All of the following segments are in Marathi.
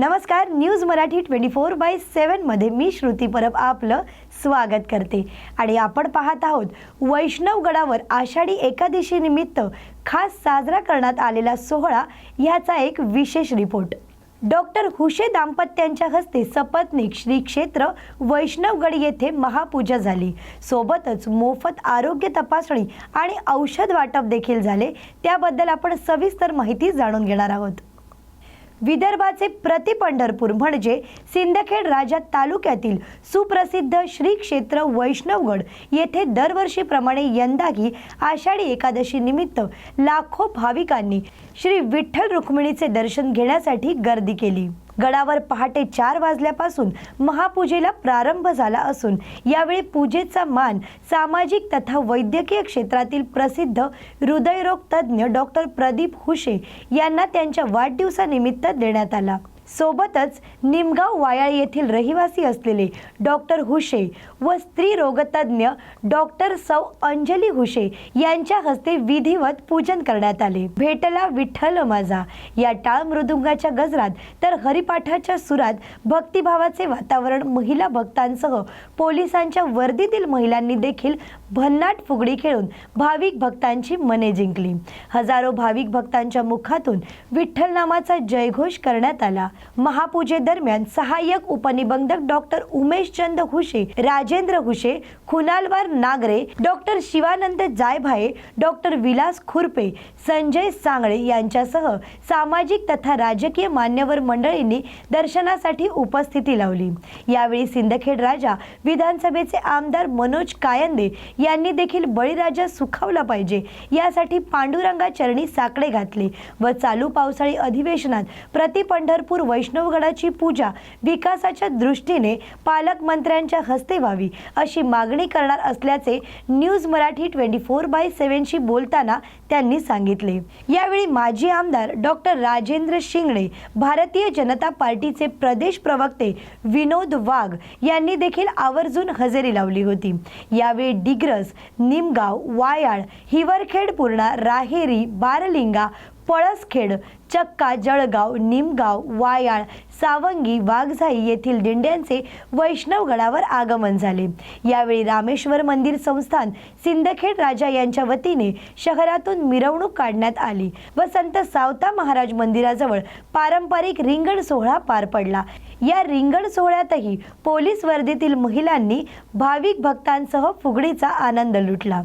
नमस्कार news Marathi twenty four by सेवनमध्ये मी श्रुती परब आपलं स्वागत करते. आणि आपण पाहत आहोत वैष्णवगडावर आषाढी एकादशी निमित्त खास साजरा करण्यात आलेला सोहळा ह्याचा एक विशेष रिपोर्ट. डॉक्टर हुशे दाम्पत्यांच्या हस्ते सपत्नीक श्री क्षेत्र वैष्णवगड येथे महापूजा झाली. सोबतच मोफत आरोग्य तपासणी आणि औषध वाटप देखील झाले. त्याबद्दल आपण सविस्तर माहिती जाणून घेणार आहोत. विदर्भाचे प्रति पंढरपूर म्हणजे सिंदखेड राजा तालुक्यातील सुप्रसिद्ध श्री क्षेत्र वैष्णवगड येथे दरवर्षीप्रमाणे यंदाही आषाढी एकादशी निमित्त लाखो भाविकांनी श्री विठ्ठल रुक्मिणीचे दर्शन घेण्यासाठी गर्दी केली. गडावर पहाटे चार वाजल्यापासून महापूजेला प्रारंभ झाला असून यावेळी पूजेचा मान सामाजिक तथा वैद्यकीय क्षेत्रातील प्रसिद्ध हृदयरोग तज्ज्ञ डॉक्टर प्रदीप हुशे यांना त्यांच्या वाढदिवसानिमित्त देण्यात आला. सोबतच निमगाव वायाळ येथील रहिवासी असलेले डॉक्टर हुशे व स्त्री रोगतज्ञ डॉक्टर सौ अंजली हुशे यांच्या हस्ते विधिवत पूजन करण्यात आले. भेटला विठ्ठल माझा. या टाळ मृदुंगाच्या गजरात तर हरिपाठाच्या सुरात भक्तिभावाचे वातावरण महिला भक्तांसह पोलिसांच्या वर्दीतील महिलांनी देखील भन्नाट फुगडी खेळून भाविक भक्तांची मने जिंकली. हजारो भाविक भक्तांच्या मुखातून विठ्ठल नामाचा जयघोष करण्यात आला. महापूजेदरम्यान सहाय्यक उपनिबंधक doctor Umeshchand Hushe Rajendra Hushe Khunalwar Nagre doctor Shivanand Jaybhaye doctor Vilas Khurpe Sanjay Sangle यांच्यासह सामाजिक तथा राजकीय मान्यवर मंडळींनी दर्शनासाठी उपस्थिती लावली. यावेळी सिंदखेड राजा विधानसभेचे आमदार मनोज कायंदे यांनी देखील बळीराजा सुखावला पाहिजे. यासाठी पांडुरंगा चरणी साकडे घातले व चालू पावसाळी अधिवेशनात प्रति पंढरपूर वैष्णवगडाची पूजा विकासाच्या दृष्टीने पालकमंत्र्यांच्या हस्ते व्हावी अशी मागणी करणार असल्याचे news Marathi twenty four by सेव्हनशी बोलताना त्यांनी सांगितले. यावेळी माजी आमदार डॉक्टर राजेंद्र शिंगणे भारतीय जनता पार्टीचे प्रदेश प्रवक्ते विनोद वाघ यांनी देखील आवर्जून हजेरी लावली होती. यावेळी डिग्रस निमगाव वायाळ हिवरखेड पूर्णा राहेरी बारलिंगा पळसखेड चक्का जळगाव निमगाव वायाळ सावंगी वाघझाई येथील दिंड्यांचे वैष्णवगडावर आगमन झाले. यावेळी रामेश्वर मंदिर संस्थान सिंदखेड राजा यांच्या वतीने शहरातून मिरवणूक काढण्यात आली व संत सावता महाराज मंदिराजवळ पारंपरिक रिंगण सोहळा पार पडला. या रिंगण सोहळ्यातही पोलीस वर्दीतील महिलांनी भाविक भक्तांसह फुगडीचा आनंद लुटला.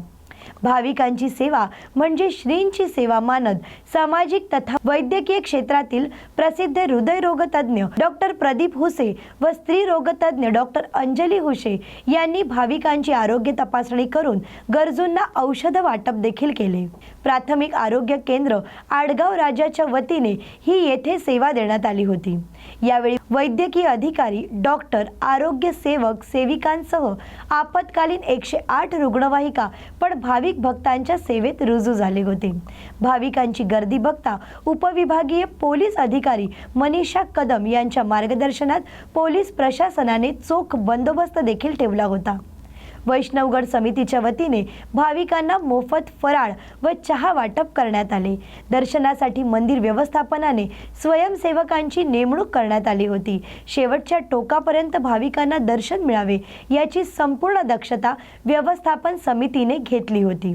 भाविकांची सेवा म्हणजे श्रींची सेवा मानत सामाजिक तथा वैद्यकीय क्षेत्रातील प्रसिद्ध हृदयरोगतज्ञ डॉक्टर प्रदीप हुसे व स्त्री रोगतज्ञ डॉक्टर अंजली हुसे यांनी भाविकांची आरोग्य तपासणी करून गरजूंना औषध वाटप देखील केले. प्राथमिक आरोग्य केंद्र आडगाव राजाच्या वतीने ही येथे सेवा देण्यात आली होती. यावेळी वैद्यकीय अधिकारी डॉक्टर आरोग्य सेवक सेविकांसह आपत्कालीन एकशे आठ रुग्णवाहिका पण भाविक भक्तांच्या सेवेत रुजू झाले होते. भाविकांची गर्दी बघता उपविभागीय पोलीस अधिकारी मनीषा कदम यांच्या मार्गदर्शनात पोलीस प्रशासनाने चोख बंदोबस्त देखील ठेवला होता. वैष्णवगड समितीच्या वतीने भाविकांना मोफत फराळ व चहा वाटप करण्यात आले. दर्शनासाठी मंदिर व्यवस्थापनाने स्वयंसेवकांची नेमणूक करण्यात आली होती. शेवटच्या टोकापर्यंत भाविकांना दर्शन मिळावे याची संपूर्ण दक्षता व्यवस्थापन समितीने घेतली होती.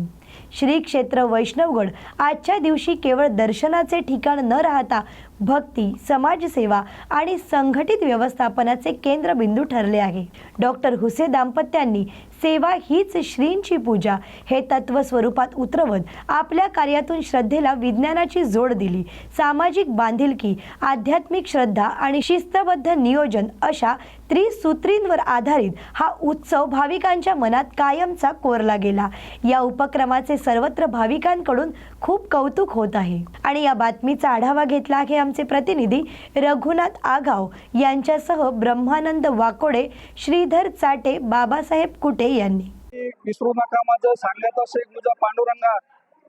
श्री क्षेत्र वैष्णवगड आजच्या दिवशी केवळ दर्शनाचे ठिकाण न राहता भक्ती समाजसेवा आणि संघटित व्यवस्थापनाचे केंद्रबिंदू ठरले आहे. डॉक्टर हुसे दाम्पत्यांनी सेवा हीच श्रींची पूजा. हे तत्व स्वरूपात उतरवत आपल्या कार्यातून श्रद्धेला विज्ञानाची जोड दिली. सामाजिक बांधिलकी आध्यात्मिक श्रद्धा आणि शिस्तबद्ध नियोजन अशा त्रिसूत्रींवर आधारित हा उत्सव भाविकांच्या मनात कायमचा कोरला गेला. या उपक्रमाचे सर्वत्र भाविकांकडून खूप कौतुक होत आहे. आणि या बातमीचा आढावा घेतला आहे आमचे प्रतिनिधी रघुनाथ आगाव यांच्यासह ब्रह्मानंद वाकोडे श्रीधर चाटे बाबासाहेब कुटे यांनी. विसरू नका माझं. सांगण्याचा शेख मुजा पांडुरंगा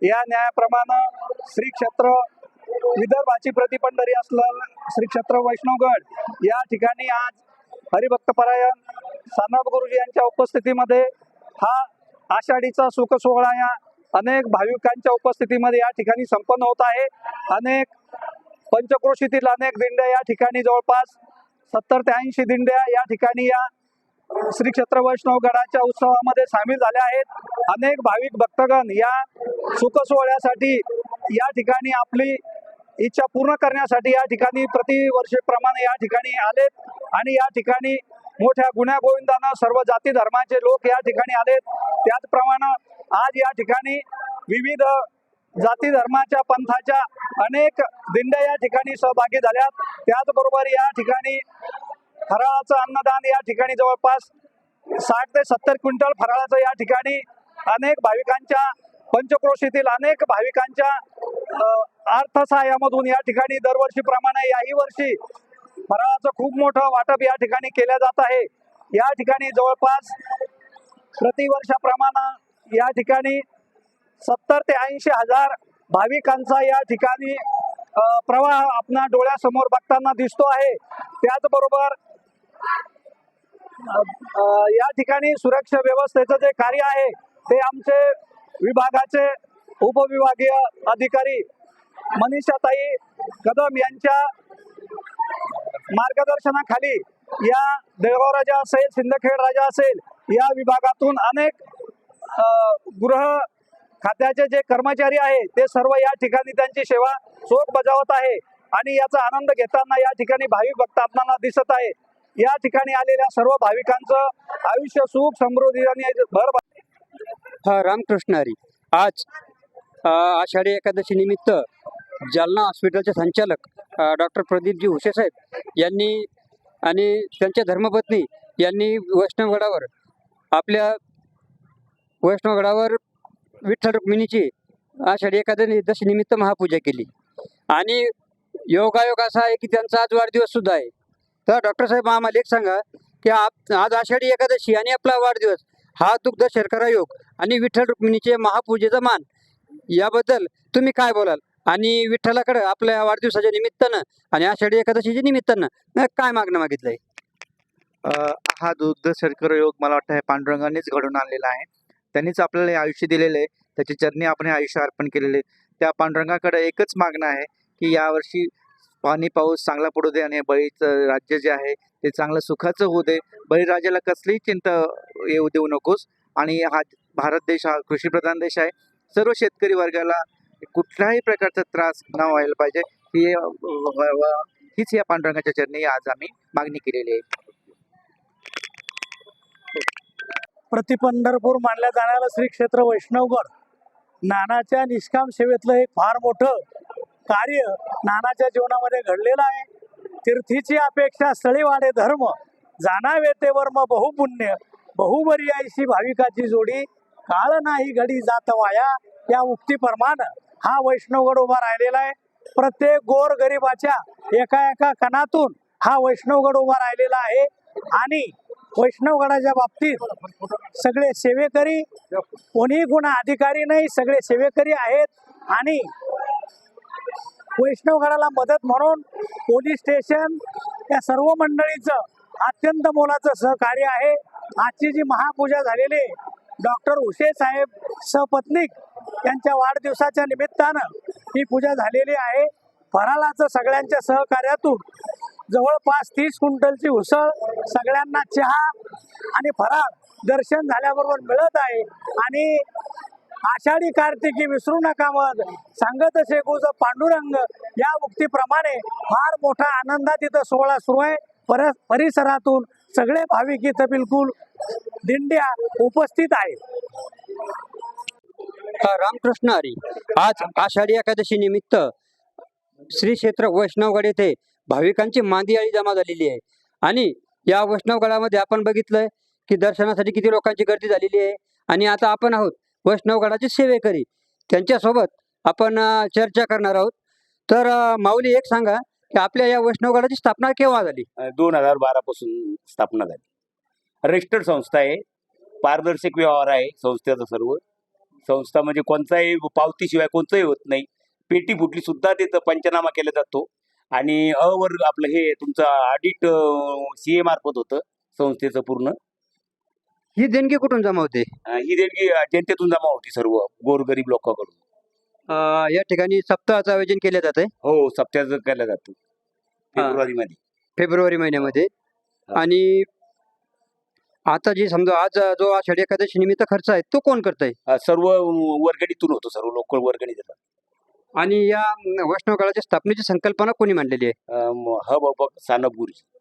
या न्यायाप्रमाणे श्री क्षेत्र विदर्भाची प्रतिपंढरी असलं श्री क्षेत्र वैष्णवगड या ठिकाणी आज हरिभक्तपरायण सानप गुरुजी यांच्या उपस्थितीमध्ये हा आषाढीचा सुख सोहळा या अनेक भाविकांच्या उपस्थितीमध्ये या ठिकाणी संपन्न होत आहे. अनेक पंचक्रोशीतील अनेक दिंड्या या ठिकाणी जवळपास सत्तर ते ऐंशी दिंड्या या ठिकाणी या श्री क्षेत्र वैष्णव गडाच्या उत्सवामध्ये सामील झाले आहेत. अनेक भाविक भक्तगण या सुख सोहळ्यासाठी या ठिकाणी आपली इच्छा पूर्ण करण्यासाठी या ठिकाणी प्रतिवर्षीप्रमाणे या ठिकाणी आलेत. आणि या ठिकाणी मोठ्या गुन्ह्या गोविंदांना सर्व जाती धर्माचे लोक या ठिकाणी आलेत. त्याचप्रमाणे आज या ठिकाणी विविध जाती धर्माच्या पंथाच्या अनेक दिंड्या या ठिकाणी सहभागी झाल्यात. त्याचबरोबर या ठिकाणी फराळाचं अन्नदान या ठिकाणी जवळपास साठ ते सत्तर क्विंटल फराळाचं या ठिकाणी अनेक भाविकांच्या पंचक्रोशीतील अनेक भाविकांच्या अर्थसहाय्यामधून या ठिकाणी दरवर्षीप्रमाणे याही वर्षी फराळाचं खूप मोठं वाटप या ठिकाणी केलं जात आहे. या ठिकाणी जवळपास प्रतिवर्षाप्रमाणे या ठिकाणी सत्तर ते ऐंशी हजार भाविकांचा या ठिकाणी प्रवाह आपल्या डोळ्यासमोर बघताना दिसतो आहे. त्याचबरोबर या ठिकाणी सुरक्षा व्यवस्थेचं जे कार्य आहे ते आमचे विभागाचे उपविभागीय अधिकारी मनीषाताई कदम यांच्या मार्गदर्शनाखाली या देवगाव राजा असेल सिंदखेड राजा असेल या विभागातून अनेक गृह खात्याचे जे कर्मचारी आहे ते सर्व या ठिकाणी त्यांची सेवा चोख बजावत आहे आणि याचा आनंद घेताना या ठिकाणी भाविक भक्त आपल्याला दिसत आहे. या ठिकाणी आलेल्या सर्व भाविकांचं आयुष्य सुख समृद्धी आणि भर हा रामकृष्ण हरी. आज आषाढी एकादशी निमित्त जालना हॉस्पिटलचे संचालक डॉक्टर प्रदीपजी हुसे साहेब यांनी आणि त्यांच्या धर्मपत्नी यांनी वैष्णवगडावर आपल्या वैष्णवगडावर विठ्ठल रुक्मिणीची आषाढी एकादशी दशनिमित्त महापूजा केली. आणि योगायोग असा आहे की त्यांचा आज वाढदिवस सुद्धा आहे. तर डॉक्टर साहेब आम्हाला एक सांगा की आप आज आषाढी एकादशी आणि आपला वाढदिवस हा दुग्ध शर्करा योग आणि विठ्ठल रुक्मिणीचे महापूजेचा मान याबद्दल तुम्ही काय बोलाल? आणि विठ्ठलाकडे आपल्या वाढदिवसाच्या निमित्तानं आणि आषाढी एकादशीच्या निमित्तानं काय मागणं मागितलंय? हा दुग्ध शर्कर योग मला वाटतं हे पांडुरंगानेच घडून आणलेला आहे. त्यांनीच आपल्याला हे आयुष्य दिलेलं आहे त्याची चरणी आपण हे आयुष्य अर्पण केलेले आहे. त्या पांडुरंगाकडे एकच मागणं आहे की यावर्षी पाणी पाऊस चांगला पडू दे आणि बळीचं राज्य जे आहे ते चांगलं सुखाचं होऊ दे. बळीराजाला कसलीही चिंता येऊ देऊ नकोस. आणि हा भारत देश हा कृषीप्रधान देश आहे. सर्व शेतकरी वर्गाला कुठल्याही प्रकारचा त्रास न व्हायला पाहिजे. ही हीच या पांडुरंगाच्या चरणी आज आम्ही मागणी केलेली आहे. प्रति पंढरपूर मानल्या जाणारं श्री क्षेत्र वैष्णवगड नानाच्या निष्काम सेवेतलं एक फार मोठं कार्य नानाच्या जीवनामध्ये घडलेलं आहे. तीर्थीची अपेक्षा स्थळी वाढे धर्म जाणावे ते वर्म बहुपुण्य बहुबरी आयशी भाविकाची जोडी काळ नाही घडी जात वाया या उक्तीप्रमाण हा वैष्णवगड उभा राहिलेला आहे. प्रत्येक गोर गरिबाच्या एका एका कणातून हा वैष्णवगड उभा राहिलेला आहे. आणि वैष्णवगडाच्या बाबतीत सगळे सेवेकरी कोणीही गुन्हा अधिकारी नाही सगळे सेवेकरी आहेत. आणि वैष्णवगडाला मदत म्हणून पोलीस स्टेशन या सर्व मंडळीचं अत्यंत मोलाचं सहकार्य आहे. आजची जी महापूजा झालेली डॉक्टर उशे साहेब सपत्नीक यांच्या वाढदिवसाच्या निमित्तानं ही पूजा झालेली आहे. फरालाचं सगळ्यांच्या सहकार्यातून जवळपास तीस क्विंटलची उसळ सगळ्यांना चहा आणि फराळ दर्शन झाल्याबरोबर मिळत आहे. आणि आषाढी कार्तिकी विसरू नका मग सांगत असे गुज पांडुरंग या उक्तीप्रमाणे फार मोठा आनंदात इथं सोहळा सुरू आहे. परिसरातून सगळे भाविक इथं बिलकुल दिंड्या उपस्थित आहेत. रामकृष्ण हरी आज आषाढी एकादशी निमित्त श्री क्षेत्र वैष्णवगड येथे भाविकांची मांदियाळी जमा झालेली आहे. आणि या वैष्णवगडामध्ये आपण बघितलंय की दर्शनासाठी किती लोकांची गर्दी झालेली आहे. आणि आता आपण आहोत वैष्णवगडाचे सेवेकरी. त्यांच्यासोबत आपण चर्चा करणार आहोत. तर माऊली एक सांगा की आपल्या या वैष्णवगडाची स्थापना केव्हा झाली? दोन हजार बारा पासून स्थापना झाली. रजिस्टर्ड संस्था आहे. पारदर्शक व्यवहार आहे संस्थेचा सर्व. संस्था म्हणजे कोणताही पावतीशिवाय कोणतंही होत नाही. पेटी फुटली सुद्धा तिथं पंचनामा केला जातो. आणि अवर आपलं हे तुमचं ऑडिट सी ए मार्फत होतं संस्थेचं पूर्ण. ही देणगी कुठून जमा होते? ही देणगी जनतेतून जमा होती सर्व गोरगरीब लोकांकडून. या ठिकाणी सप्ताहाचं आयोजन केलं जात आहे? हो सप्त्याचं केलं जातं. फेब्रुवारी मध्ये फेब्रुवारी महिन्यामध्ये. आणि आता जी समजा आज जो आषाढी एकादशी निमित्त खर्च आहे तो कोण करताय? अं, सर्व वर्गणीतून होतो सर्व लोक वर्गणी देतात. आणि या वैष्णवकाळाच्या स्थापनेची संकल्पना कोणी मांडलेली आहे? अं, ह बाबा सानप गुरुजी.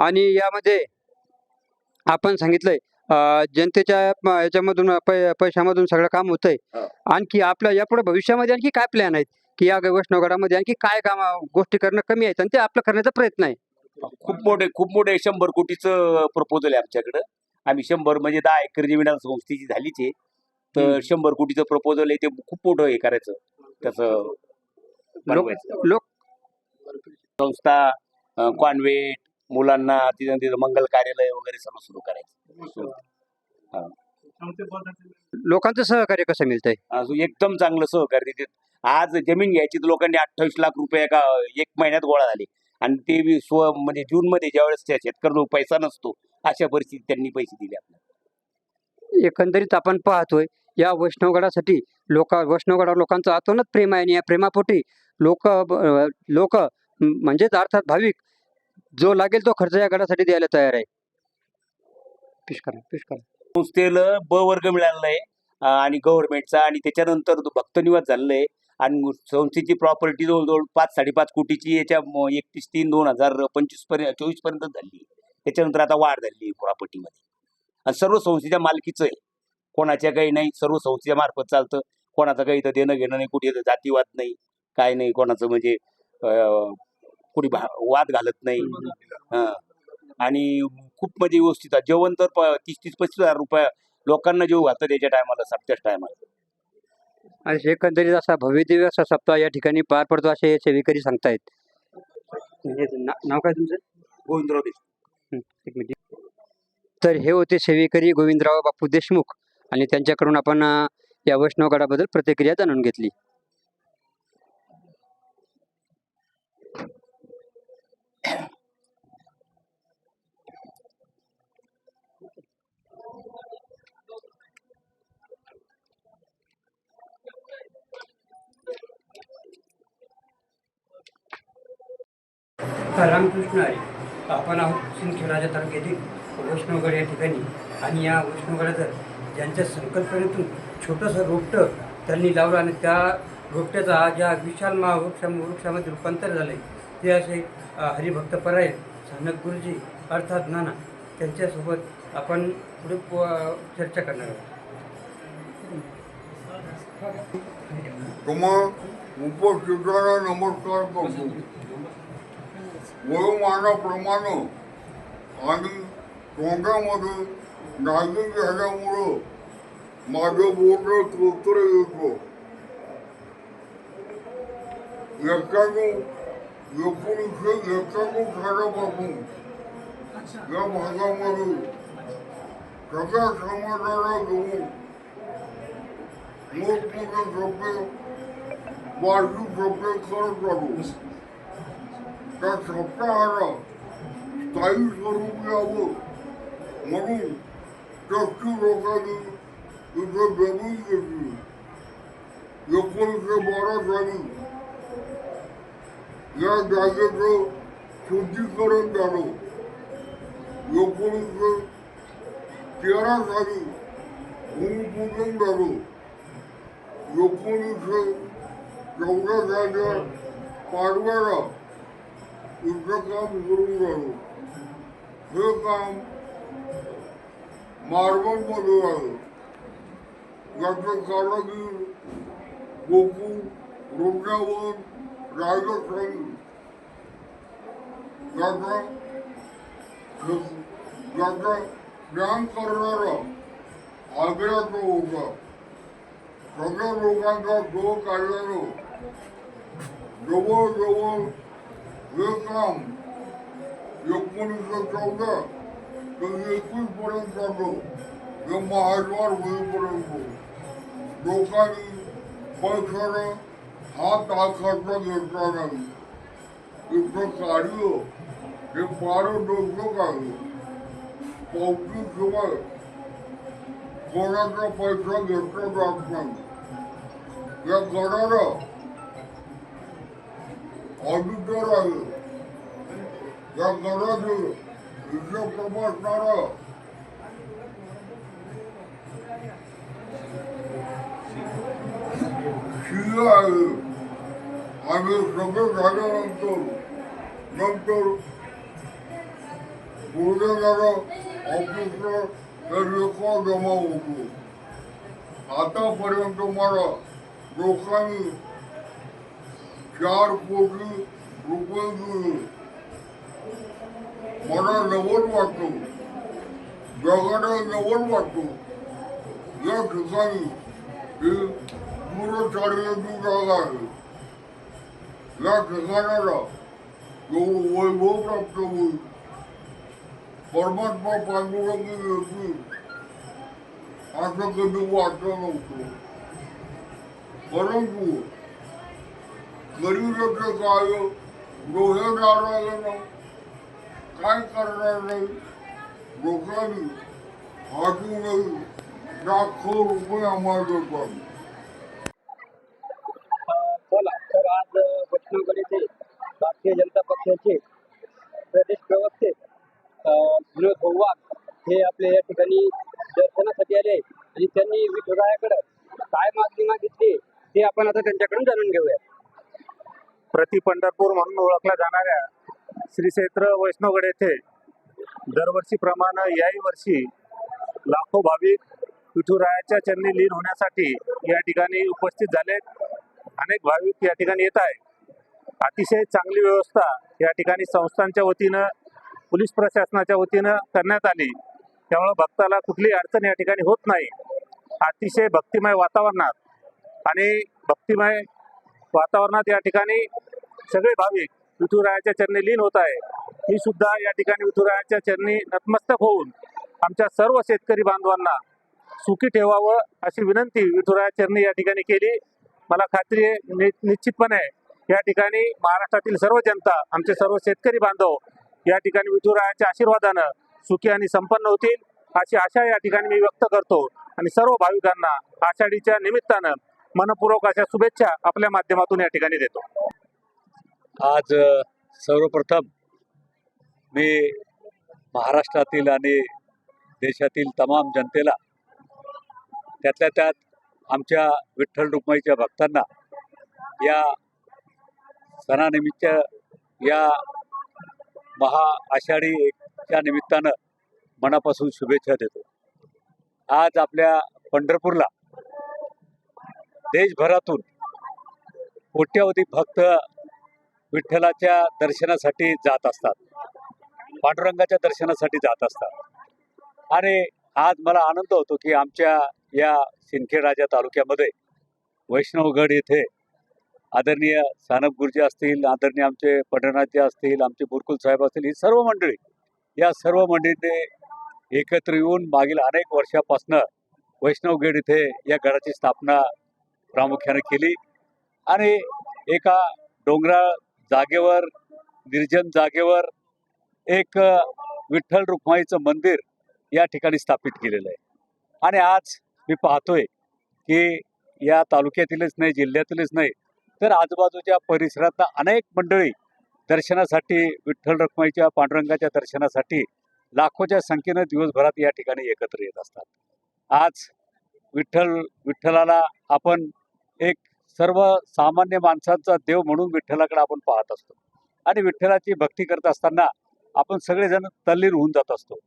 आणि यामध्ये आपण सांगितलंय अं, जनतेच्या म- याच्यामधून पै- पैशामधून सगळं काम होतंय. हा. आणखी आपल्या यापुढे भविष्यामध्ये आणखी काय प्लॅन आहेत? की या वैष्णवगडामध्ये आणखी काय काम गोष्टी करणं कमी आहेत आणि ते आपलं करण्याचा प्रयत्न आहे. खूप मोठे खूप मोठे शंभर कोटीचं प्रपोजल आहे आमच्याकडं. आम्ही शंभर म्हणजे दहा एकर जमीन संस्थेची झालीच आहे. तर. शंभर कोटीचं प्रपोजल आहे ते खूप मोठं हे करायचं. त्याचं लोक संस्था कॉन्व्हेंट मुलांना तिथं तिथं मंगल कार्यालय वगैरे सर्व सुरू करायचं. लोकांचं सहकार्य कसं मिळतंय? एकदम चांगलं सहकार्य देतात. आज जमीन घ्यायची तर लोकांनी अठ्ठावीस लाख रुपये एका एक महिन्यात गोळा झाले. आणि ते बी स्व म्हणजे जून मध्ये ज्यावेळेस त्या शेतकऱ्याला पैसा नसतो अशा परिस्थितीत त्यांनी पैसे दिले आपल्याला. एकंदरीत आपण पाहतोय या वैष्णवगडासाठी लोक वैष्णवगडावर लोकांचं अतोनात प्रेम आहे आणि या प्रेमापोटी लोक लोक म्हणजेच अर्थात भाविक जो लागेल तो खर्च या गडासाठी द्यायला तयार आहे. पिश करा पिश करा. संस्थेला ब वर्ग मिळालेला आहे आणि गव्हर्नमेंटचा आणि त्याच्यानंतर तो भक्तनिवास झालेलं आहे. आणि संस्थेची प्रॉपर्टी जवळजवळ पाच साडेपाच कोटीची याच्या एकतीस तीन दोन हजार पंचवीसपर्यंत चोवीसपर्यंत झाली. त्याच्यानंतर आता वाढ झाली प्रॉपर्टीमध्ये आणि सर्व संस्थेच्या मालकीचं आहे. कोणाच्या काही नाही सर्व संस्थेच्या मार्फत चालतं. कोणाचं काही इथं देणं घेणं नाही कुठे जातीवाद नाही काय नाही कोणाचं म्हणजे कुणी भा- वाद घालत नाही. आणि खूप म्हणजे व्यवस्थित जेवण तर प- तीस तीस पस्तीस हजार रुपये लोकांना जेव घालतात त्याच्या टायमाला सप्त्याच टायमाला. आणि एकंदरीत असा भव्य दिव्य असा सप्ताह या ठिकाणी पार पडतो असे सेवेकरी सांगतायत. म्हणजे नाव काय तुमचं? गोविंदराव देशमुख. तर हे होते सेवेकरी गोविंदराव बापू देशमुख आणि त्यांच्याकडून आपण या वैष्णवगडाबद्दल प्रतिक्रिया जाणून घेतली. रामकृष्ण आहे आपण आहोत सिंदखेडराजा तालुक्यातील वैष्णवगड या ठिकाणी. आणि या वैष्णवगडाचं ज्यांच्या संकल्पनेतून छोटंसं रोपटं त्यांनी लावलं आणि त्या रोपट्याचा ज्या या विशाल महावृक्षा वृक्षामध्ये रूपांतर झालं ते असे हरिभक्त पराय सानक गुरुजी अर्थात नाना त्यांच्यासोबत आपण पुढे चर्चा करणार आहोत. तुम्हाला उपस्थितांना नमस्कार करतो. वयोमानाप्रमाणे आणि तोंडामध्ये नागिन झाल्यामुळं माझं बोट कोत्र येतो एकाने एकोणीसशे एकाण्णव सालापासून या भागामध्ये सगळ्या समाजाला घेऊन मोठमोठे झोपे वाढीव झोपे करत राहतो त्या सप्ताहाला स्थायी स्वरूप यावं म्हणून टक्की लोकांनी इथे जमीन घेतली एकोणीसशे बारा साली या जागेचं शुद्धीकरण झालं एकोणीसशे तेरा साली भूमिपूजन झालं एकोणीसशे चौदा सालच्या पाडव्याला इथं काम सुरू झालं हे काम मार्बलमध्ये झालं याचं कारागीर गोकू रोग्यावर राजस्थानी याचा याचा ज्ञान करणारा आग्र्याचा होता सगळ्या लोकांचा जो काढल्यानं जवळजवळ हे काम एकोणीसशे चौदा ते एकवीस पर्यंत चाललं हे महाद्वार होईपर्यंत. लोकांनी पैशाला हात आखाचा घेतला नाही इथं काढलं हे फारच डोकं काढलं पावतीशिवाय कोणाचा पैसा घेतला जात नाही या गडाला ऑडिटर आहे या घराचे हिशोब तपासणारा शिव आहे. आणि सगळं झाल्यानंतर नंतर गुरुदेवाला ऑफिसला हे रेकॉर्ड जमा होतो. आतापर्यंत मला लोकांनी चार कोटी रुपये दिले मला नवल वाटतो. जगाला नवल वाटतो. या ठिकाणी हे दूरचार्याची जागा आहे. या ठिकाणाला जो वैभव प्राप्त होईल परमात्मा पांडुरंगी येतील असं कधी वाटलं नव्हतं परंतु गरीबाचं काय डोळे नारायण काय करणार? नाही लोकांनी हातून लाखो रुपये आम्हाला देतात चला तर आज वैष्णवगड भारतीय जनता पक्षाचे प्रदेश प्रवक्ते विनोद भोवाग हे आपल्या या ठिकाणी दर्शनासाठी आले आणि त्यांनी विठोरायाकडं काय मागणी मागितली ते आपण आता त्यांच्याकडून जाणून घेऊया. प्रति पंढरपूर म्हणून ओळखल्या जाणाऱ्या श्री क्षेत्र वैष्णवगड येथे दरवर्षीप्रमाणे याही वर्षी लाखो भाविक विठुरायाच्या चरणी लीन होण्यासाठी या ठिकाणी उपस्थित झालेत अनेक भाविक या ठिकाणी येत आहेत. अतिशय चांगली व्यवस्था या ठिकाणी संस्थांच्या वतीनं पोलीस प्रशासनाच्या वतीनं करण्यात आली. त्यामुळं भक्ताला कुठली अडचण या ठिकाणी होत नाही. अतिशय भक्तिमय वातावरणात आणि भक्तिमय वातावरणात या ठिकाणी सगळे भाविक विठुरायाच्या चरणी लीन होत आहे. मी सुद्धा या ठिकाणी विठुरायाच्या चरणी नतमस्तक होऊन आमच्या सर्व शेतकरी बांधवांना सुखी ठेवावं अशी विनंती विठुराया चरणी या ठिकाणी केली. मला खात्री आहे नि- निश्चितपणे या ठिकाणी महाराष्ट्रातील सर्व जनता आमचे सर्व शेतकरी बांधव या ठिकाणी विठुरायाच्या आशीर्वादानं सुखी आणि संपन्न होतील अशी आशा या ठिकाणी मी व्यक्त करतो. आणि सर्व भाविकांना आषाढीच्या निमित्तानं मनपूर्वक अशा शुभेच्छा आपल्या माध्यमातून या ठिकाणी देतो. आज सर्वप्रथम मी महाराष्ट्रातील आणि देशातील तमाम जनतेला त्यातल्या त्यात आमच्या विठ्ठल रुक्माईच्या भक्तांना या सणानिमित्त या महा निमित्तानं मनापासून शुभेच्छा देतो. आज आपल्या पंढरपूरला देशभरातून कोट्यावधी भक्त विठ्ठलाच्या दर्शनासाठी जात असतात. पांडुरंगाच्या दर्शनासाठी जात असतात. आणि आज मला आनंद होतो की आमच्या या सिंदखेड तालुक्यामध्ये वैष्णवगड येथे आदरणीय सानप गुरुजी असतील आदरणीय आमचे पंढरनाथजी असतील आमचे बुरकुल साहेब असतील ही सर्व मंडळी या सर्व मंडळीने एकत्र येऊन मागील अनेक वर्षापासनं वैष्णवगड इथे या गडाची स्थापना प्रामुख्याने केली. आणि एका डोंगराळ जागेवर निर्जन जागेवर एक विठ्ठल रुक्माईचं मंदिर या ठिकाणी स्थापित केलेलं आहे. आणि आज मी पाहतोय की या तालुक्यातीलच नाही जिल्ह्यातीलच नाही तर आजूबाजूच्या परिसरातला अनेक मंडळी दर्शनासाठी विठ्ठल रुक्माईच्या पांडुरंगाच्या दर्शनासाठी लाखोच्या संख्येनं दिवसभरात या ठिकाणी एकत्र येत असतात. आज विठ्ठल विठ्ठलाला आपण एक सर्व सामान्य माणसांचा देव म्हणून विठ्ठलाकडे आपण पाहत असतो. आणि विठ्ठलाची भक्ती करत असताना आपण सगळेजण तल्लीन होऊन जात असतो.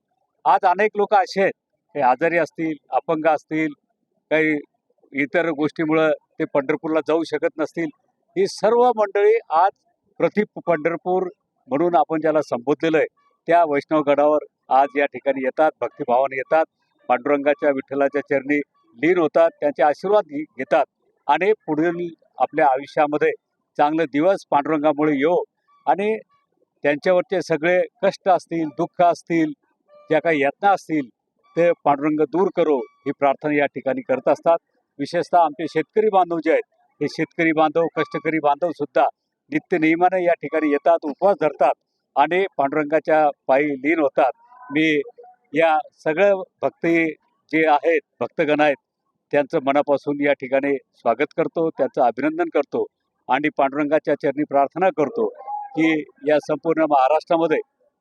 आज अनेक लोक असे आहेत. काही आजारी असतील अपंग असतील काही इतर गोष्टीमुळं ते पंढरपूरला जाऊ शकत नसतील. ही सर्व मंडळी आज प्रतिप पंढरपूर म्हणून आपण ज्याला संबोधलेलं आहे त्या वैष्णवगडावर आज या ठिकाणी येतात भक्तिभावाने येतात. पांडुरंगाच्या विठ्ठलाच्या चरणी लीन होतात. त्यांचे आशीर्वाद घेतात. आणि पुढील आपल्या आयुष्यामध्ये चांगले दिवस पांडुरंगामुळे येऊ आणि त्यांच्यावरचे सगळे कष्ट असतील दुःख असतील ज्या काही यातना असतील ते पांडुरंग दूर करो ही प्रार्थना या ठिकाणी करत असतात. विशेषतः आमचे शेतकरी बांधव जे आहेत हे शेतकरी बांधव कष्टकरी बांधव सुद्धा नित्य नियमाने या ठिकाणी येतात उपवास धरतात आणि पांडुरंगाच्या पायी लीन होतात. मी या सगळ्या भक्ती जे आहेत भक्तगण आहेत त्यांचं मनापासून या ठिकाणी स्वागत करतो त्यांचं अभिनंदन करतो आणि पांडुरंगाच्या चरणी प्रार्थना करतो की या संपूर्ण महाराष्ट्रामध्ये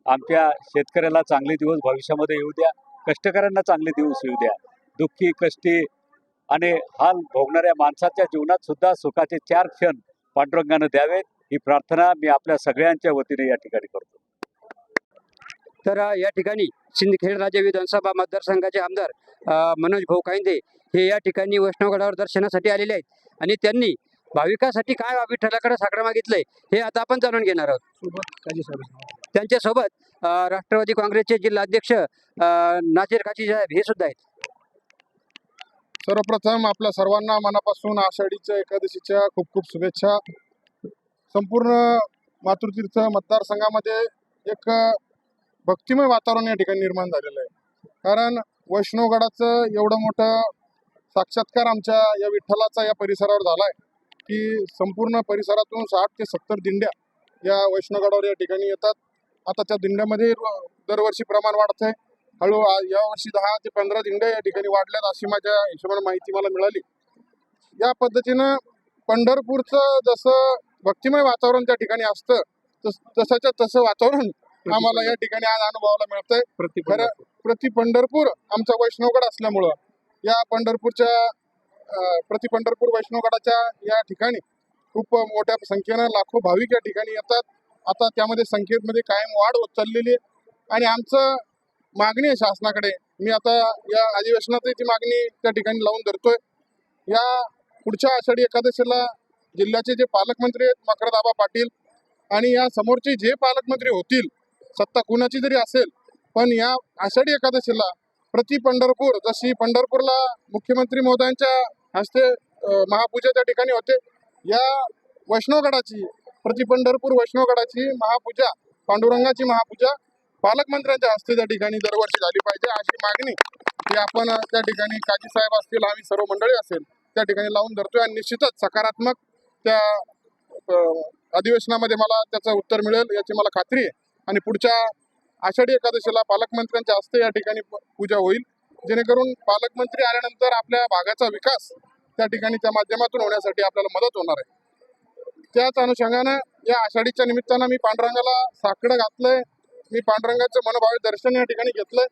आमच्या शेतकऱ्याला चांगले दिवस भविष्यामध्ये येऊ द्या कष्टकऱ्यांना चांगले दिवस येऊ द्या. दुःखी कष्टी आणि हाल भोगणाऱ्या माणसाच्या जीवनात सुद्धा सुखाचे चार क्षण पांडुरंगानं द्यावेत. ही प्रार्थना मी आपल्या सगळ्यांच्या वतीने या ठिकाणी करतो. तर या ठिकाणी सिंदखेड राजे विधानसभा मतदारसंघाचे आमदार मनोज भाऊ कायंदे हे या ठिकाणी वैष्णवगडावर दर्शनासाठी आलेले आहेत. आणि त्यांनी भाविकासाठी काय विठ्ठलाकडे साकडं मागितलंय हे आता आपण जाणून घेणार आहोत. त्यांच्यासोबत राष्ट्रवादी काँग्रेसचे जिल्हाध्यक्ष नाजीर खाची साहेब हे सुद्धा आहेत. सर्वप्रथम आपल्या सर्वांना मनापासून आषाढीच्या एकादशीच्या खूप खूप शुभेच्छा. संपूर्ण मातृतीर्थ मतदारसंघामध्ये एक भक्तिमय वातावरण या ठिकाणी निर्माण झालेलं आहे. कारण वैष्णवगडाचं एवढं मोठं साक्षात्कार आमच्या या विठ्ठलाचा या परिसरावर झाला आहे की संपूर्ण परिसरातून साठ ते सत्तर दिंड्या या वैष्णवगडावर या ठिकाणी येतात. आता त्या दिंड्यामध्ये दरवर्षी प्रमाण वाढत आहे हळू यावर्षी दहा ते पंधरा दिंड्या या ठिकाणी वाढल्यात अशी माझ्या हिशोबाने माहिती मला मिळाली. या पद्धतीनं पंढरपूरचं जसं भक्तिमय वातावरण त्या ठिकाणी असतं तस तसंच्या तसं वातावरण आम्हाला या ठिकाणी आज अनुभवायला मिळतंय. प्रति पंढरपूर आमचा वैष्णवगड असल्यामुळं या पंढरपूरच्या प्रति पंढरपूर वैष्णवगडाच्या या ठिकाणी खूप मोठ्या संख्येनं लाखो भाविक या ठिकाणी येतात. आता त्यामध्ये संख्येमध्ये कायम वाढ होत चाललेली आहे. आणि आमचं मागणी आहे शासनाकडे. मी आता या अधिवेशनातही ती मागणी त्या ठिकाणी लावून धरतोय. या पुढच्या आषाढी एकादशीला जिल्ह्याचे जे पालकमंत्री आहेत मकरदाबा पाटील आणि या समोरचे जे पालकमंत्री होतील सत्ता कुणाची जरी असेल पण या आषाढी एकादशीला प्रति पंढरपूर जशी पंढरपूरला मुख्यमंत्री महोदयांच्या हस्ते महापूजा त्या ठिकाणी होते या वैष्णवगडाची प्रति पंढरपूर वैष्णवगडाची महापूजा पांडुरंगाची महापूजा पालकमंत्र्यांच्या हस्ते त्या ठिकाणी दरवर्षी झाली पाहिजे अशी मागणी की आपण त्या ठिकाणी काजी साहेब असतील आम्ही सर्व मंडळी असेल त्या ठिकाणी लावून धरतोय आणि निश्चितच सकारात्मक त्या अधिवेशनामध्ये मला त्याचं उत्तर मिळेल याची मला खात्री आहे. आणि पुढच्या आषाढी एकादशीला पालकमंत्र्यांच्या हस्ते या ठिकाणी पूजा होईल. जेणेकरून पालकमंत्री आल्यानंतर आपल्या भागाचा विकास त्या ठिकाणी त्या माध्यमातून होण्यासाठी आपल्याला मदत होणार आहे. त्याच अनुषंगानं या आषाढीच्या निमित्तानं मी पांडुरंगाला साकडं घातलंय. मी पांडुरंगाचं मनोभावे दर्शन या ठिकाणी घेतलंय.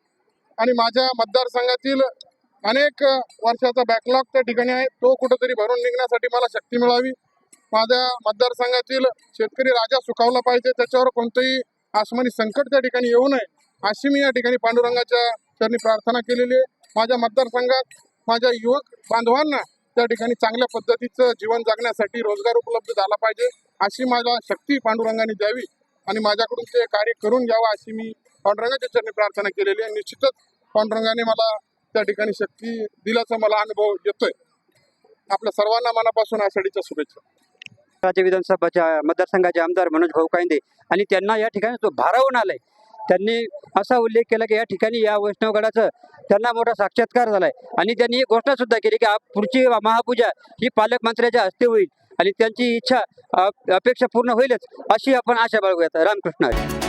आणि माझ्या मतदारसंघातील अनेक वर्षाचा बॅकलॉग त्या ठिकाणी आहे. तो कुठंतरी भरून निघण्यासाठी मला शक्ती मिळावी. माझ्या मतदारसंघातील शेतकरी राजा सुखावला पाहिजे. त्याच्यावर कोणतंही आसमानी संकट त्या ठिकाणी येऊ नये. अशी मी या ठिकाणी पांडुरंगाच्या चरणी प्रार्थना केलेली आहे. माझ्या मतदारसंघात माझ्या युवक बांधवांना त्या ठिकाणी चांगल्या पद्धतीचं जीवन जगण्यासाठी रोजगार उपलब्ध झाला पाहिजे. अशी माझ्या शक्ती पांडुरंगाने द्यावी आणि माझ्याकडून ते कार्य करून घ्यावं अशी मी पांडुरंगाच्या चरणी प्रार्थना केलेली आहे. निश्चितच पांडुरंगाने मला त्या ठिकाणी शक्ती दिल्याचा मला अनुभव येतोय. आपल्या सर्वांना मनापासून आषाढीच्या शुभेच्छा. राज्य विधानसभाच्या मतदारसंघाचे आमदार मनोज भाऊ कायंदे आणि त्यांना या ठिकाणी तो भारावून आलाय त्यांनी असा उल्लेख केला की या ठिकाणी या वैष्णवगडाचं त्यांना मोठा साक्षात्कार झालाय. आणि त्यांनी ही घोषणा सुद्धा केली की पुढची महापूजा ही पालकमंत्र्याच्या हस्ते होईल आणि त्यांची इच्छा अपेक्षा पूर्ण होईलच अशी आपण आशा बाळगूयात. रामकृष्ण